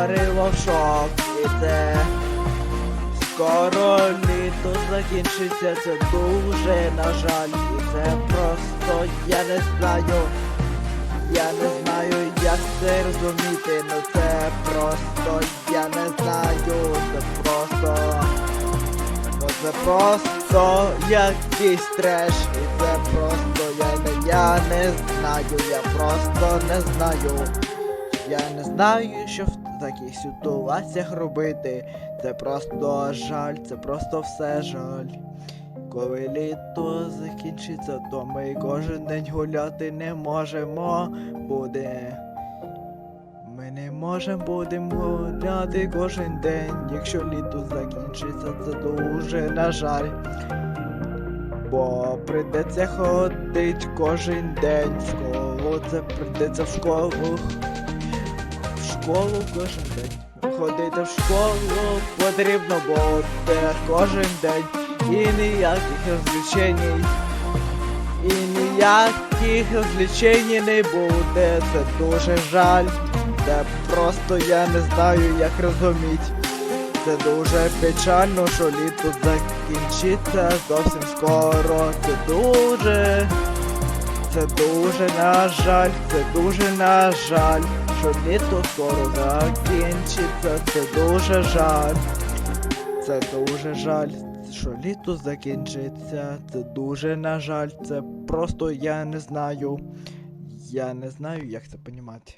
можливо в шок. Скоро літо закінчиться, це дуже на жаль. І це просто я не знаю. Я не знаю, як це розуміти, ну це просто я не знаю, це просто. Ну це просто якийсь треш, і це просто я не я не знаю, я просто не знаю. Я не знаю, що в таких ситуаціях робити. Це просто жаль, це просто все жаль. Коли літо закінчиться, то ми кожен день гуляти не можемо. Буде. Ми не можемо будемо гуляти кожен день. Якщо літо закінчиться, це дуже на жаль. Бо прийдеться ходить кожен день в школу. Це прийдеться в школу. Школу кожен день. Ходити в школу потрібно буде кожен день. І ніяких розвлечень. І ніяких розвлечень не буде. Це дуже жаль. Це просто я не знаю, як розуміти. Це дуже печально, що літо закінчиться зовсім скоро. Це дуже. Це дуже на жаль, це дуже на жаль, що літо скоро закінчиться, це дуже жаль. Це дуже жаль, що літо закінчиться, це дуже на жаль, це просто я не знаю. Я не знаю, як це понімати.